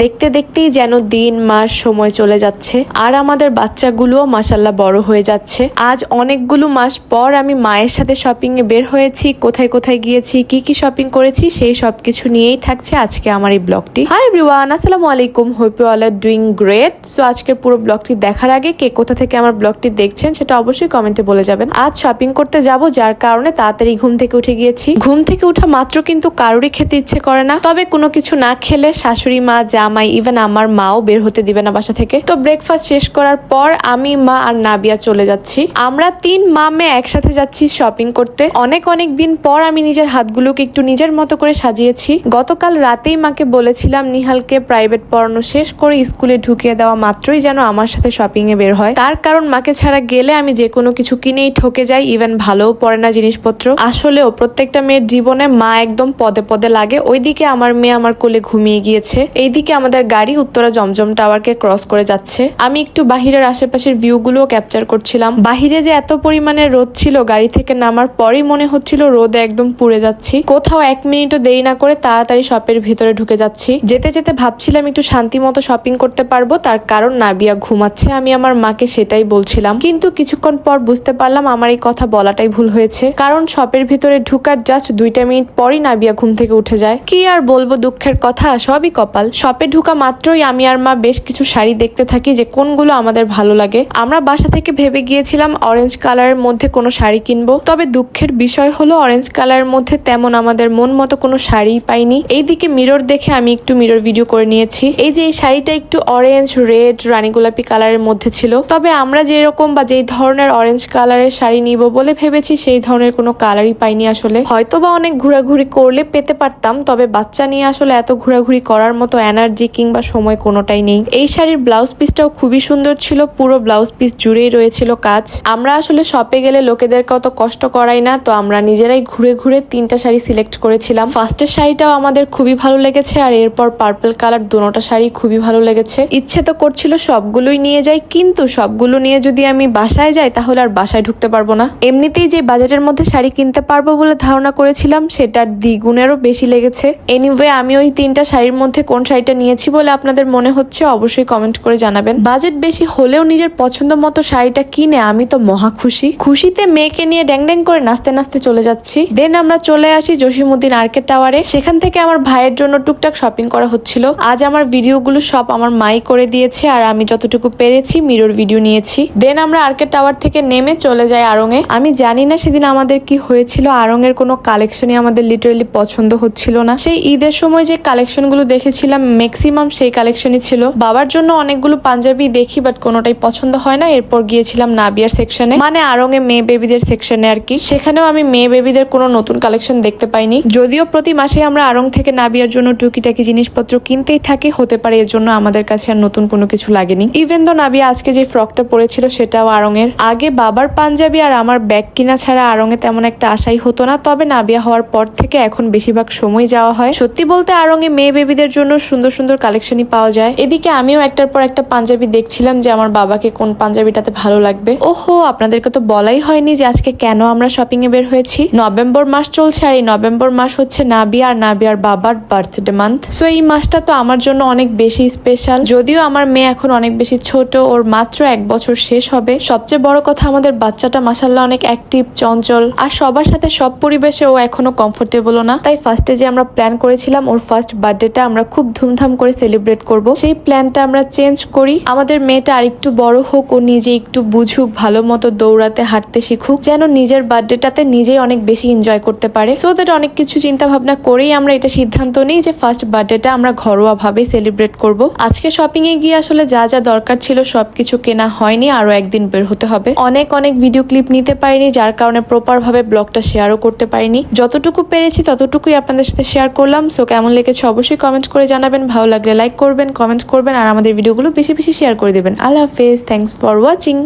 দেখতে দেখতেই যেন দিন, মাস সময় চলে যাচ্ছে। আর আমাদের বাচ্চাগুলোও মাসাল্লাহ বড় হয়ে যাচ্ছে। আজ অনেকগুলো মাস পর আমি মায়ের সাথে শপিং এ বের হয়েছি, কোথায় কোথায় গিয়েছি, কি কি শপিং করেছি, সেই সব কিছু নিয়েই থাকছে আজকে আমার এই ব্লগটি হাই এভরিওয়ান আসসালামু আলাইকুম। Hope you all are doing great so আজকের পুরো ব্লগটি দেখার আগে কে কোথা থেকে আমার ব্লগটি দেখছেন সেটা অবশ্যই কমেন্টে বলে যাবেন। আজ শপিং করতে যাব, যার কারণে তাড়াতাড়ি ঘুম থেকে উঠে গিয়েছি। ঘুম থেকে উঠা মাত্র কিন্তু কারোরই খেতে ইচ্ছে করে না। তবে কোনো কিছু না খেলে শাশুড়ি মা জামাই ইভেন আমার মাও বের হতে দিবে না বাসা থেকে। তো ব্রেকফাস্ট শেষ করার পর আমি, মা আর নাবিয়া চলে যাচ্ছি। আমরা তিন মা মেয়ে একসাথে যাচ্ছি শপিং করতে। অনেক অনেক দিন পর আমি নিজের হাতগুলোকে একটু নিজের মতো করে সাজিয়েছি। গতকাল রাতেই মাকে বলেছিলাম, নিহালকে প্রাইভেট পড়ানো শেষ করে স্কুলে ঢুকিয়ে দেওয়া মাত্রই যেন আমার সাথে শপিং এ বের হয়। তার কারণ মাকে ছাড়া গেলে আমি যে কোনো কিছু কিনেই ঠকে যাই ইভেন ভালোও পড়ে না জিনিসপত্র। আসলেও প্রত্যেকটা মেয়ের জীবনে মা একদম পদে পদে লাগে। ওইদিকে আমার মেয়ে আমার কোলে ঘুমিয়ে গিয়েছে। এইদিকে আমাদের গাড়ি উত্তরা জমজম টাওয়ারকে ক্রস করে যাচ্ছে। আমি একটু বাহিরের আশেপাশের ভিউ গুলোও ক্যাপচার করছিলাম। বাহিরে যে এত পরিমাণে রোদ ছিল, গাড়ি থেকে নামার পরই মনে হচ্ছিল রোদে একদম পুড়ে যাচ্ছি। কোথাও এক মিনিটও দেরি না করে তাড়াতাড়ি শপের ভিতরে ঢুকে যাচ্ছি। যেতে যেতে ভাবছিলাম একটু শান্তি মতো শপিং করতে পারব, তার কারণ নাবিয়া ঘুমাচ্ছে, আমি আমার মাকে সেটাই বলছিলাম। কিন্তু কিছুক্ষণ পর বুঝতে পারলাম আমার এই কথা বলাটাই ভুল হয়েছে। কারণ শপের ভিতরে ঢুকার জাস্ট দুইটা মিনিট পরই নাবিয়া ঘুম থেকে উঠে যায়। কি আর বলব দুঃখের কথা, সবই কপাল। শপে ঢুকা মাত্রই আমি আর মা বেশ কিছু শাড়ি দেখতে থাকি যে কোনগুলো আমাদের ভালো লাগে। আমরা বাসা থেকে ভেবে গিয়েছিলাম অরেঞ্জ কালারের মধ্যে কোনো শাড়ি কিনবো। তবে দুঃখের বিষয় হলো অরেঞ্জ কালারের মধ্যে তেমন আমাদের মন মতো কোনো শাড়িই পাইনি। এইদিকে মিরর দেখে আমি একটু মিরর ভিডিও করে নিয়েছি। এই যে এই শাড়িটা একটু অরেঞ্জ রেড রানী গোলাপি কালারের মধ্যে ছিল। তবে আমরা যেরকম বা যেই ধরনের অরেঞ্জ কালারের শাড়ি নিব বলে ভেবেছি, সেই ধরনের কোনো কালারই পাইনি আসলে। হয়তো বা অনেক ঘোরাঘুরি করলে পেতে পারতাম, তবে বাচ্চা নিয়ে আসলে এত ঘোরাঘুরি করার মতো এনার্জি কিংবা সময় কোনোটাই নেই। এই শাড়ির ব্লাউজ পিসটাও খুবই সুন্দর ছিল, পুরো ব্লাউজ পিস জুড়েই রয়েছিল কাজ। আমরা আসলে শপে গেলে লোকেদেরকে অত কষ্ট করাই না, তো আমরা নিজেরাই ঘুরে ঘুরে তিনটা শাড়ি সিলেক্ট করেছিলাম। ফার্স্টের শাড়িটাও আমাদের খুবই ভালো লেগেছে, আর এরপর পার্পল কালার দুটোটা শাড়ি খুবই ভালো লেগেছে। ইচ্ছে তো করছিল সবগুলোই নিয়ে যাই, কিন্তু সবগুলো নিয়ে যদি আমি বাসায় যাই, তাহলে আর বাসায় ঢুকতে পারব না। এমনিতেই যে বাজেটের মধ্যে শাড়ি কিনতে পারব বলে ধারণা করেছিলাম, সেটার দ্বিগুণেরও বেশি লেগেছে। এনিওয়ে আমি ওই তিনটা শাড়ির মধ্যে কোন শাড়িটা নিয়েছি বলে আপনাদের মনে হচ্ছে, অবশ্যই কমেন্ট করে জানাবেন। বাজেট বেশি হলেও নিজের পছন্দ মতো শাড়িটা কিনে আমি তো মহা খুশি। খুশিতে মেয়েকে নিয়ে ড্যাং ড্যাং করে নাচতে নাচতে চলে যাচ্ছি। দেন আমরা চলে আসি জসিমুদ্দিন আর্কেট টাওয়ারে সেখান থেকে আমার ভাইয়ের জন্য টুকটাক শপিং করা হচ্ছিল। আজ আমার ভিডিওগুলো সব আমার মাই করে দিয়েছে আর আমি যতটুকু পেরেছি মিরর ভিডিও নিয়েছি। দেন আমরা আর্কেট টাওয়ার থেকে নেমে চলে যাই এ আমি জানি না সেদিন আমাদের কি হয়েছিল আড়ং এর কোনো কালেকশনই আমাদের লিটারেলি পছন্দ হচ্ছিল না। সেই ঈদের সময় যে কালেকশনগুলো দেখেছিলাম ম্যাক্সিমাম সেই কালেকশনই ছিল। বাবার জন্য অনেকগুলো পাঞ্জাবি দেখি বাট কোনোটাই পছন্দ হয় না। এরপর গিয়েছিলাম নাবিয়ার সেকশনে মানে এ মেয়ে বেবিদের সেকশনে আর কি। সেখানেও আমি মেয়ে বেবিদের কোনো নতুন কালেকশন দেখতে পাইনি। যদিও প্রতি মাসে আমরা আড়ং থেকে নাবিয়ার জন্য টুকিটাকি জিনিসপত্র কিনতেই থাকি, হতে পারে এর জন্য আমাদের কাছে আর নতুন কোনো কিছু লাগেনি। ইভেন দো নাবিয়া আজকে যে ফ্রকটা পরেছিল, সেটাও আড়ং এর আগে বাবার পাঞ্জাবি আর আমার ব্যাগ কিনা ছাড়া এ তেমন একটা আশাই হতো না, তবে নাবিয়া হওয়ার পর থেকে এখন বেশিরভাগ সময় যাওয়া হয়। সত্যি বলতে এ মেয়ে বেবিদের জন্য সুন্দর সুন্দর কালেকশনই পাওয়া যায়। এদিকে আমিও একটার পর একটা পাঞ্জাবি দেখছিলাম যে আমার বাবাকে কোন পাঞ্জাবিটাতে ভালো লাগবে। ওহো, আপনাদেরকে তো বলাই হয়নি যে আজকে কেন আমরা শপিং এ বের হয়েছি। নভেম্বর মাস চলছে আর এই নভেম্বর মাস হচ্ছে নাবিয়া আর নাবিয়ার বাবার বার্থডে মান্থ সো এই মাসটা তো আমার জন্য অনেক বেশি স্পেশাল যদিও আমার মেয়ে এখন অনেক বেশি ছোট, ওর মাত্র এক বছর শেষ হবে। সবচেয়ে বড় কথা আমাদের বাচ্চাটা মাসাল্লাহ অনেক অ্যাক্টিভ চঞ্চল। আর সবার সাথে সব পরিবেশে ও এখনও কমফোর্টেবলও না। তাই ফার্স্টে যে আমরা প্ল্যান করেছিলাম, ওর ফার্স্ট বার্থডেটা আমরা খুব ধুমধাম করে সেলিব্রেট করব। সেই প্ল্যানটা আমরা চেঞ্জ করি। আমাদের মেয়েটা আরেকটু বড় হোক, ও নিজে একটু বুঝুক, ভালো মতো দৌড়াতে, হাঁটতে শিখুক, যেন নিজের বার্থডেটাতে নিজেই অনেক বেশি এনজয় করতে পারে। সো দ্যাট অনেক কিছু চিন্তা ভাবনা করেই আমরা এটা সিদ্ধান্ত নিই যে ফার্স্ট বার্থডেটা আমরা ঘরোয়া ভাবে সেলিব্রেট করব। আজকে শপিং এ গিয়ে আসলে যা যা দরকার ছিল সবকিছু কেনা হয়নি, আরও একদিন বের হতে হবে। অনেক অনেক ভিডিও ক্লিপ নিতে পারিনি, যার কারণে প্রপার ভাবে ব্লগটা শেয়ারও করতে পারিনি। যতটুকু পেরেছি ততটুকুই আপনাদের সাথে শেয়ার করলাম। সো কেমন লেগেছে অবশ্যই কমেন্ট করে জানাবেন। ভালো লাগলে লাইক করবেন কমেন্টস করবেন, আর আমাদের ভিডিওগুলো বেশি বেশি শেয়ার করে দেবেন। আল্লাহ হাফেজ থ্যাংকস ফর ওয়াচিং